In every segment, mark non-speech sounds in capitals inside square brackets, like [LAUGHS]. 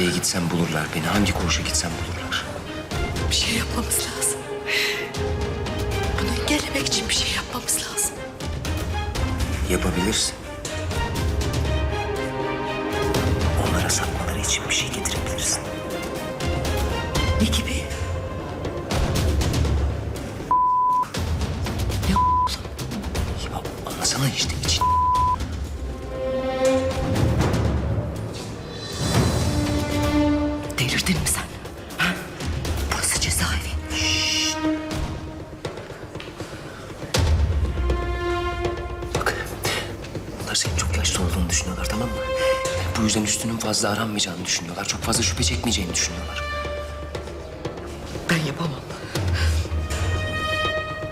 Nereye gitsem bulurlar beni. Hangi koğuşa gitsem bulurlar. Bir şey yapmamız lazım. Bunu engellemek için bir şey yapmamız lazım. Yapabilirsin. Onlara satmaları için bir şey fazla aranmayacağını düşünüyorlar. Çok fazla şüphe çekmeyeceğini düşünüyorlar. Ben yapamam.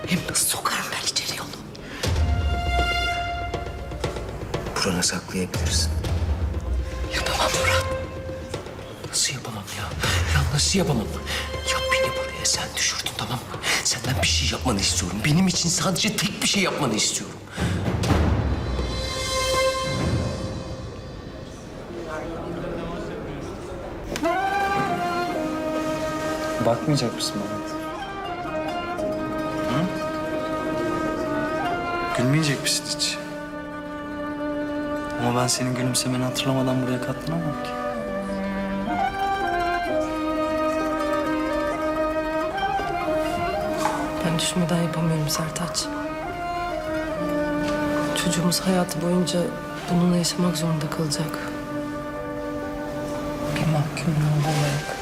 Hem nasıl sokarım ben içeri onu? Burana saklayabilirsin. Yapamam Murat. Nasıl yapamam ya? Ya nasıl yapamam? Ya beni buraya sen düşürdün tamam mı? Senden bir şey yapmanı istiyorum. Benim için sadece tek bir şey yapmanı istiyorum. Bakmayacak mısın bana? Hı? Gülmeyecek misin hiç? Ama ben senin gülümsemeni hatırlamadan buraya katlanamam ki. Ben düşünmeden yapamıyorum Sertaç. Çocuğumuz hayatı boyunca bununla yaşamak zorunda kalacak. Bir mahkumluğu olarak.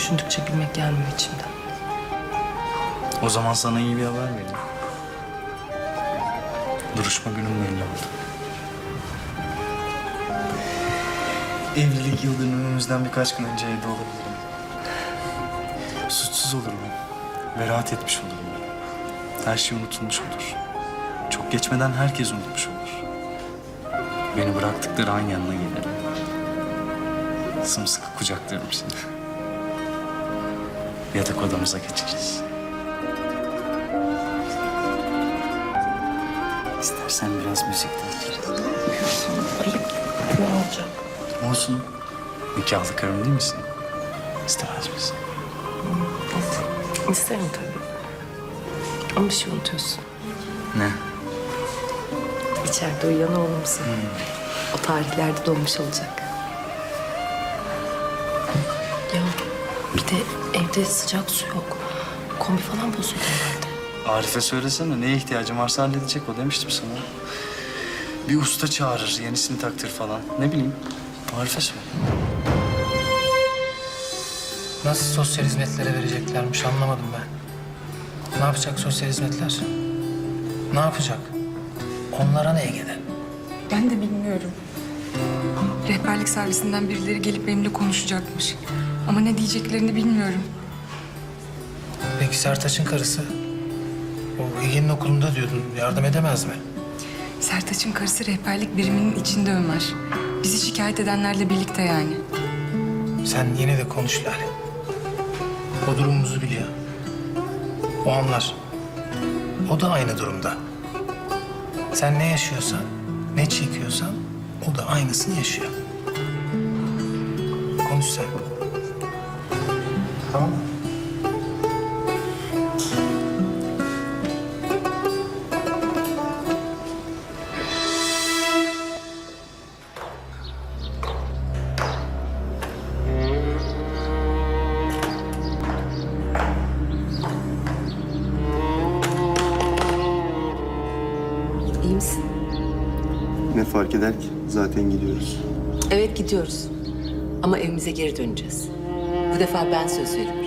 Düşündükçe gülmek gelmiyor içimden. O zaman sana iyi bir haber vereyim. Duruşma günüm belli oldu. Evlilik yıl dönümümüzden birkaç gün önce evde olabilirim. Suçsuz olurum. Ve etmiş olurum. Her şey unutulmuş olur. Çok geçmeden herkes unutmuş olur. Beni bıraktıkları an yanına gelirim. Sımsıkı kucaklarım seni. Yatak odamıza geçeriz. İstersen biraz müzik de. Ne olacak? Olsun. Nikahlı karım değil misin? İstemez misin? İsterim tabii. Ama bir şey unutuyorsun. Ne? İçeride uyuyan oğlumsun. O tarihlerde doğmuş olacak. De evde sıcak su yok. Kombi falan bozuldu herhalde. Arif'e söylesene neye ihtiyacın varsa halledecek o demiştim sana. Bir usta çağırır, yenisini taktır falan. Ne bileyim. Arif'e söyle. Nasıl sosyal hizmetlere vereceklermiş anlamadım ben. Ne yapacak sosyal hizmetler? Ne yapacak? Onlara ne Ege'de? Ben de bilmiyorum. Rehberlik servisinden birileri gelip benimle konuşacakmış. Ama ne diyeceklerini bilmiyorum. Peki Sertaç'ın karısı? O Ege'nin okulunda diyordun. Yardım edemez mi? Sertaç'ın karısı rehberlik biriminin içinde Ömer. Bizi şikayet edenlerle birlikte yani. Sen yine de konuş Lale. O durumumuzu biliyor. O anlar. O da aynı durumda. Sen ne yaşıyorsan, ne çekiyorsan o da aynısını yaşıyor. Konuş sen. Tamam mı? İyi misin? Ne fark eder ki? Zaten gidiyoruz. Evet gidiyoruz. Ama evimize geri döneceğiz. Bu defa ben söz veriyorum.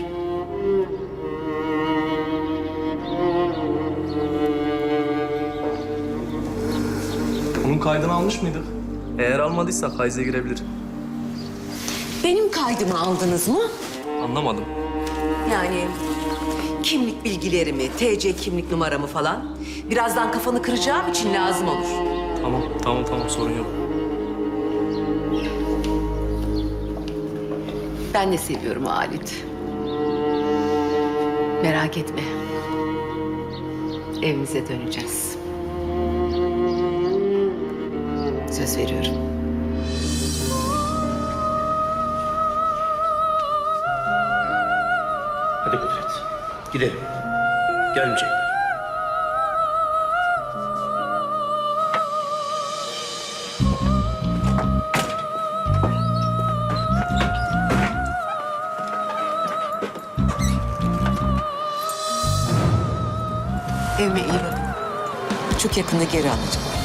Bunun kaydını almış mıydık? Eğer almadıysak hayze girebilir. Benim kaydımı aldınız mı? Anlamadım. Yani kimlik bilgilerimi, TC kimlik numaramı falan. Birazdan kafanı kıracağım için lazım olur. Tamam tamam tamam sorun yok. Ben de seviyorum Halit. Merak etme. Evimize döneceğiz. Söz veriyorum. Hadi Kudret. Gidelim. Gelmeyecekler. Evime iyi bakın. Çok yakında geri alacağım.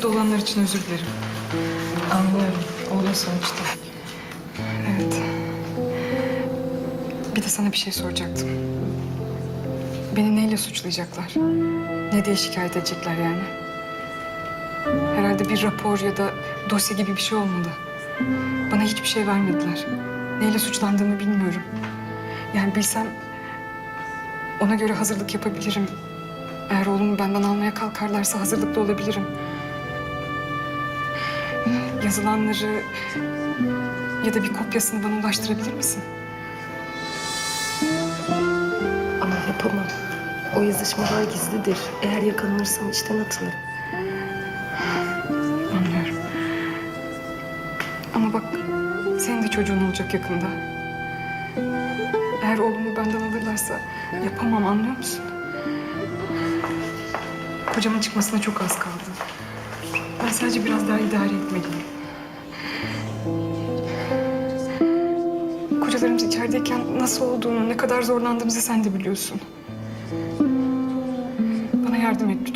Okulda olanlar için özür dilerim. Anlıyorum. Oğlun sonuçta. Evet. Bir de sana bir şey soracaktım. Beni neyle suçlayacaklar? Ne diye şikayet edecekler yani? Herhalde bir rapor ya da dosya gibi bir şey olmalı. Bana hiçbir şey vermediler. Neyle suçlandığımı bilmiyorum. Yani bilsem ona göre hazırlık yapabilirim. Eğer oğlumu benden almaya kalkarlarsa hazırlıklı olabilirim. Yazılanları ya da bir kopyasını bana ulaştırabilir misin? Ama yapamam. O yazışmalar gizlidir. Eğer yakalanırsam işten atılırım. Anlıyorum. Ama bak senin de çocuğun olacak yakında. Eğer oğlumu benden alırlarsa yapamam anlıyor musun? Kocamın çıkmasına çok az kaldı. Ben sadece biraz daha idare etmeliyim. Kocalarımız içerideyken nasıl olduğunu, ne kadar zorlandığımızı sen de biliyorsun. Bana yardım et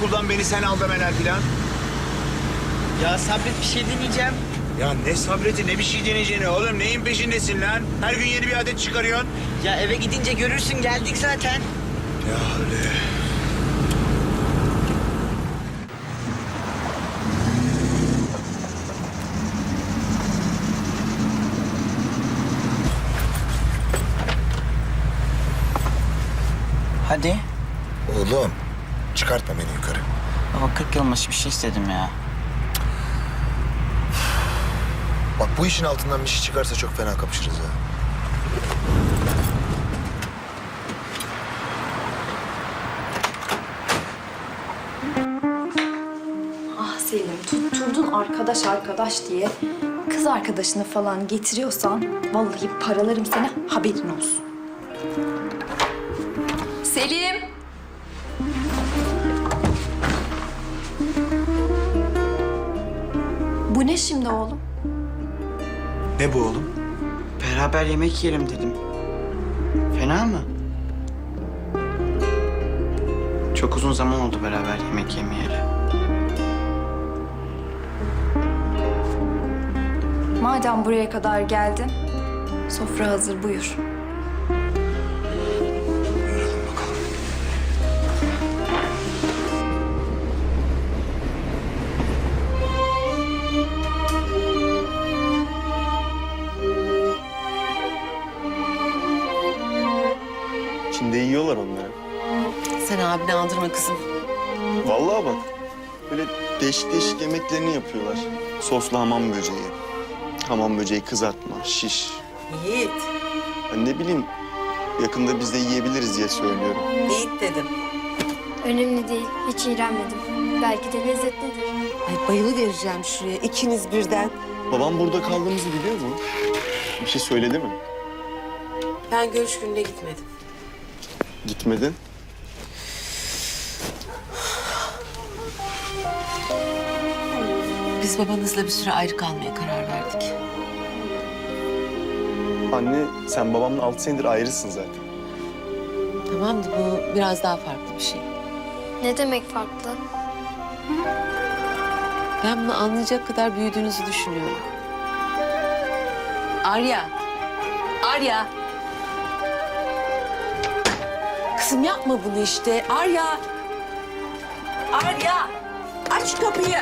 okuldan beni sen al demeler filan. Ya sabret bir şey deneyeceğim. Ya ne sabreti ne bir şey deneyeceğini oğlum neyin peşindesin lan? Her gün yeni bir adet çıkarıyorsun. Ya eve gidince görürsün geldik zaten. Ya öyle. Hadi. Oğlum çıkartma beni yukarı. Baba 40 yılmış bir şey istedim ya. Bak bu işin altından bir şey çıkarsa çok fena kapışırız ha. Ah Selim tutturdun arkadaş arkadaş diye. Kız arkadaşını falan getiriyorsan vallahi paralarım seni haberin olsun. Selim. Ne şimdi oğlum? Ne bu oğlum? Beraber yemek yiyelim dedim. Fena mı? Çok uzun zaman oldu beraber yemek yemeyeli. Madem buraya kadar geldin, sofra hazır buyur. Çin'de yiyorlar onları. Sen abine aldırma kızım. Vallahi bak. Böyle değişik değişik yemeklerini yapıyorlar. Soslu hamam böceği. Hamam böceği kızartma, şiş. Yiğit. Ben ne bileyim yakında biz de yiyebiliriz diye söylüyorum. Yiğit dedim. Önemli değil, hiç iğrenmedim. Belki de lezzetlidir. Ay bayılı vereceğim şuraya ikiniz birden. Babam burada kaldığımızı biliyor mu? Bir şey söyledi mi? Ben görüş gününe gitmedim. Gitmedin. Biz babanızla bir süre ayrı kalmaya karar verdik. Anne sen babamla altı senedir ayrısın zaten. Tamam da bu biraz daha farklı bir şey. Ne demek farklı? Ben bunu anlayacak kadar büyüdüğünüzü düşünüyorum. Arya. Arya. Kızım yapma bunu işte. Arya. Arya. Aç şu kapıyı.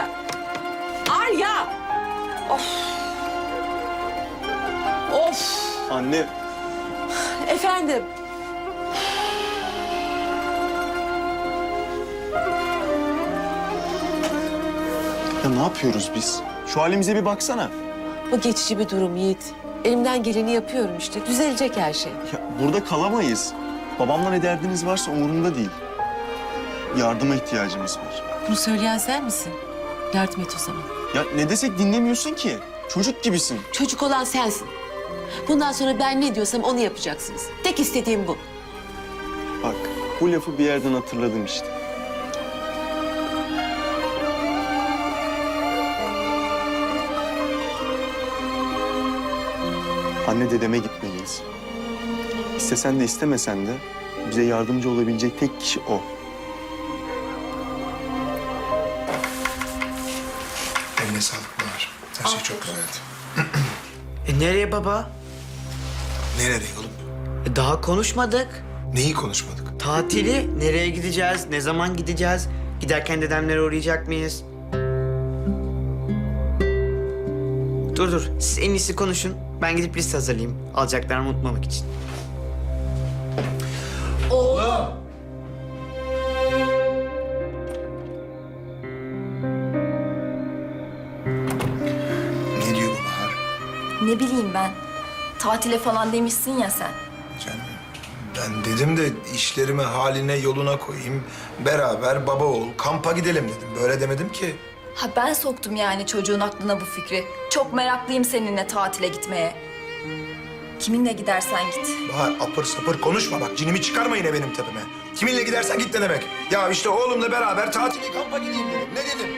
Arya. Of. Of. Anne Efendim. ya ne yapıyoruz biz? Şu halimize bir baksana. Bu geçici bir durum Yiğit. Elimden geleni yapıyorum işte. Düzelecek her şey. Ya burada kalamayız. Babamla ne derdiniz varsa umurumda değil. Yardıma ihtiyacımız var. Bunu söyleyen sen misin? Yardım et o zaman. Ya ne desek dinlemiyorsun ki. Çocuk gibisin. Çocuk olan sensin. Bundan sonra ben ne diyorsam onu yapacaksınız. Tek istediğim bu. Bak bu lafı bir yerden hatırladım işte. Anne dedeme gitmeliyiz. İstesen de istemesen de bize yardımcı olabilecek tek kişi o. Eline sağlık Bahar. Her şey çok güzeldi. E nereye baba? Nereye oğlum? E, daha konuşmadık. Neyi konuşmadık? Tatili, nereye gideceğiz, ne zaman gideceğiz? Giderken dedemlere uğrayacak mıyız? Dur dur, siz en iyisi konuşun. Ben gidip liste hazırlayayım. Alacaklarımı unutmamak için. Ne bileyim ben. Tatile falan demişsin ya sen. Canım ben dedim de işlerimi haline yoluna koyayım. Beraber baba oğul kampa gidelim dedim. Böyle demedim ki. Ha ben soktum yani çocuğun aklına bu fikri. Çok meraklıyım seninle tatile gitmeye. Kiminle gidersen git. Bahar apır sapır konuşma bak cinimi çıkarma yine benim tepeme. Kiminle gidersen git ne demek? Ya işte oğlumla beraber tatile kampa gideyim dedim. Ne dedim?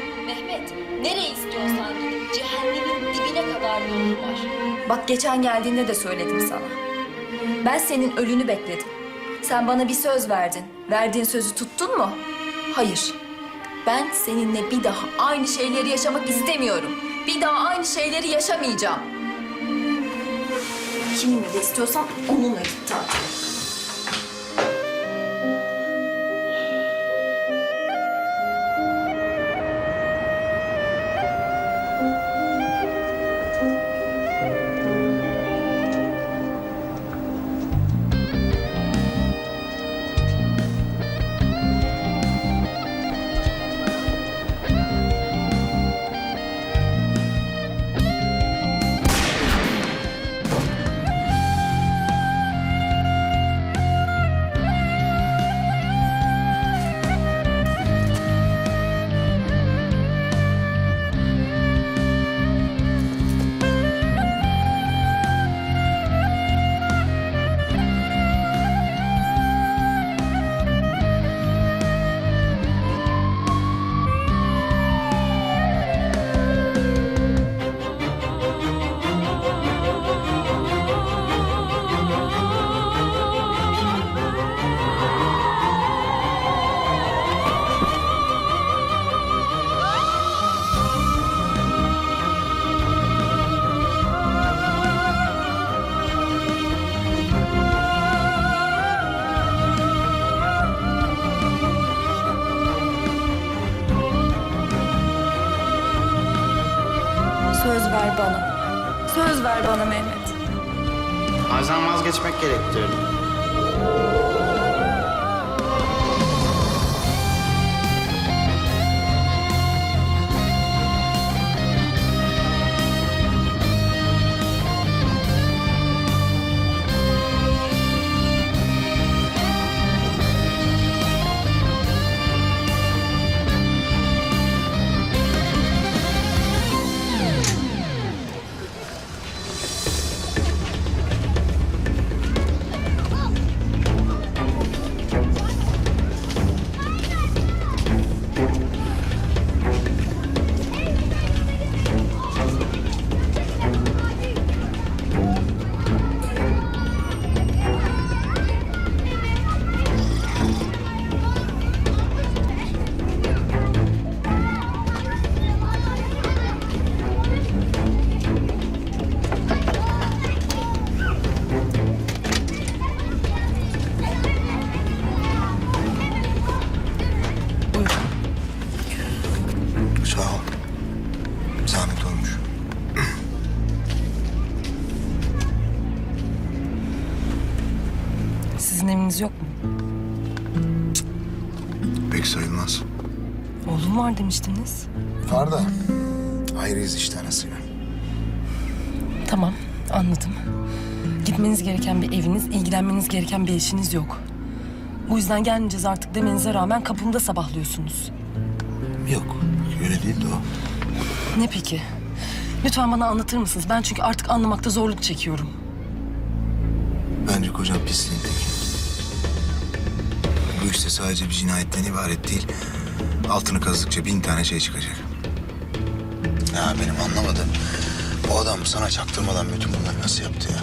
Nereye istiyorsan. Cehennemin dibine kadar yolun var. Bak geçen geldiğinde de söyledim sana. Ben senin ölünü bekledim. Sen bana bir söz verdin. Verdiğin sözü tuttun mu? Hayır. Ben seninle bir daha aynı şeyleri yaşamak istemiyorum. Bir daha aynı şeyleri yaşamayacağım. Kiminle de istiyorsan onunla git tatile. gerektirdi. Eviniz yok mu? Pek sayılmaz. Oğlum var demiştiniz. Var da ayrıyız işte anasıyla. Tamam, anladım. Gitmeniz gereken bir eviniz, ilgilenmeniz gereken bir eşiniz yok. Bu yüzden gelmeyeceğiz artık demenize rağmen kapımda sabahlıyorsunuz. Yok öyle değil de o. Ne peki? Lütfen bana anlatır mısınız? Ben çünkü artık anlamakta zorluk çekiyorum. Bence kocam pisliğin teki. Bu işte sadece bir cinayetten ibaret değil. Altını kazdıkça bin tane şey çıkacak. Ya benim anlamadığım o adam sana çaktırmadan bütün bunları nasıl yaptı ya?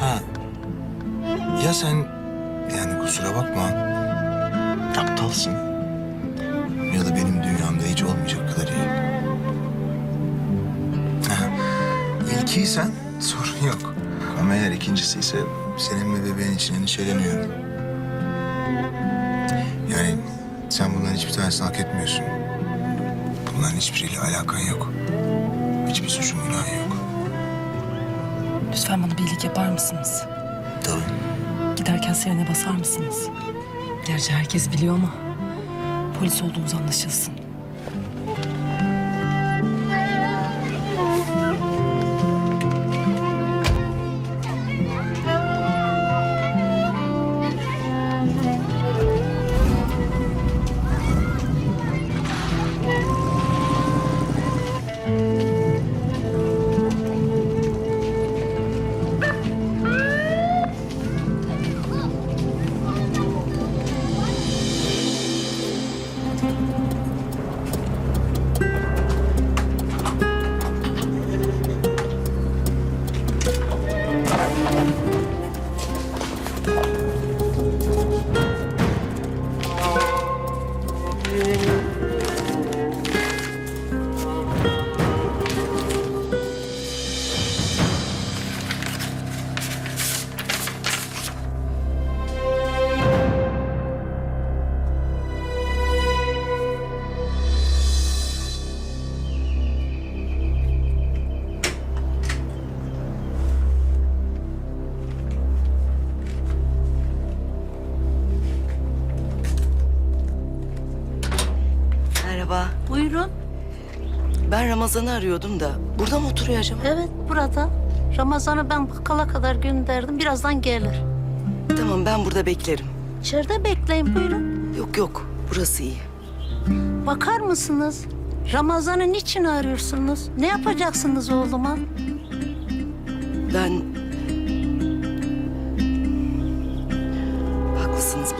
Ha. Ya sen yani kusura bakma aptalsın. Ya da benim dünyamda hiç olmayacak kadar iyi. Ha. İlkiysen sorun yok. Ama eğer ikincisi ise senin ve bebeğin için endişeleniyorum. Tanesini hak etmiyorsun. Bunların hiçbiriyle alakan yok. Hiçbir suçun günahın yok. Lütfen bana bir iyilik yapar mısınız? Tabii. Giderken sirene basar mısınız? Gerçi herkes biliyor ama polis olduğunuz anlaşılsın. Ramazan'ı arıyordum da. Burada mı oturuyor acaba? Evet burada. Ramazan'ı ben bakkala kadar gönderdim. Birazdan gelir. Tamam ben burada beklerim. İçeride bekleyin buyurun. Yok yok burası iyi. Bakar mısınız? Ramazan'ı niçin arıyorsunuz? Ne yapacaksınız oğluma? Ben... Haklısınız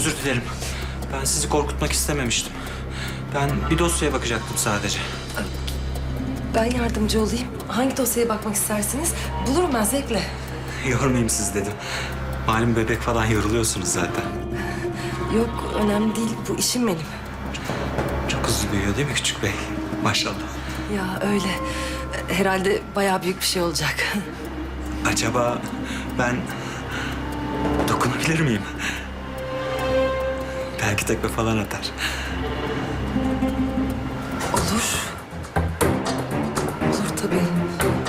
özür dilerim. Ben sizi korkutmak istememiştim. Ben bir dosyaya bakacaktım sadece. Ben yardımcı olayım. Hangi dosyaya bakmak istersiniz? Bulurum ben zevkle. [LAUGHS] Yormayayım sizi dedim. Malum bebek falan yoruluyorsunuz zaten. Yok önemli değil. Bu işim benim. Çok hızlı büyüyor değil mi küçük bey? Maşallah. Ya öyle. Herhalde bayağı büyük bir şey olacak. Acaba ben dokunabilir miyim? Belki tekme falan atar. Olur. Olur tabii.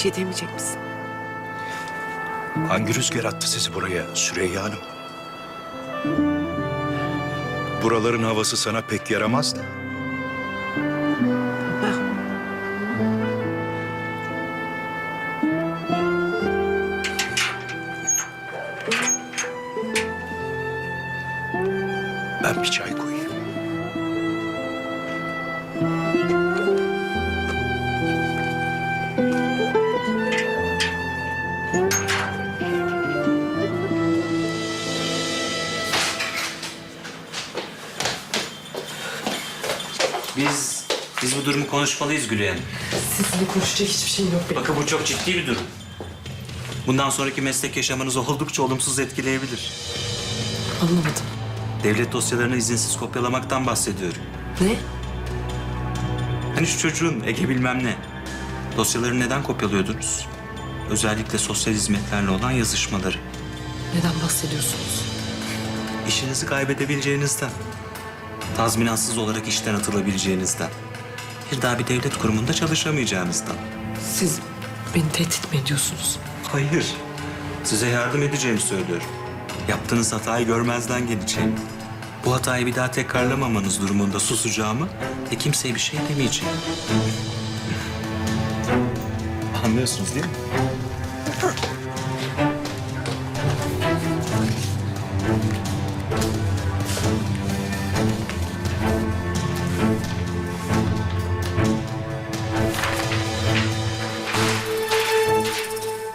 Şey demeyecek misin? Hangi rüzgar attı sizi buraya Süreyya Hanım? Buraların havası sana pek yaramaz da. Konuşmalıyız Gülay Hanım. Sizinle konuşacak hiçbir şey yok benim. Bakın bu çok ciddi bir durum. Bundan sonraki meslek yaşamınızı oldukça olumsuz etkileyebilir. Anlamadım. Devlet dosyalarını izinsiz kopyalamaktan bahsediyorum. Ne? Hani şu çocuğun Ege bilmem ne. Dosyaları neden kopyalıyordunuz? Özellikle sosyal hizmetlerle olan yazışmaları. Neden bahsediyorsunuz? İşinizi kaybedebileceğinizden. Tazminatsız olarak işten atılabileceğinizden. Bir daha bir devlet kurumunda çalışamayacağınızdan. Siz beni tehdit mi ediyorsunuz? Hayır. Size yardım edeceğimi söylüyorum. Yaptığınız hatayı görmezden geleceğim. Bu hatayı bir daha tekrarlamamanız durumunda susacağımı ve kimseye bir şey demeyeceğim. Anlıyorsunuz değil mi?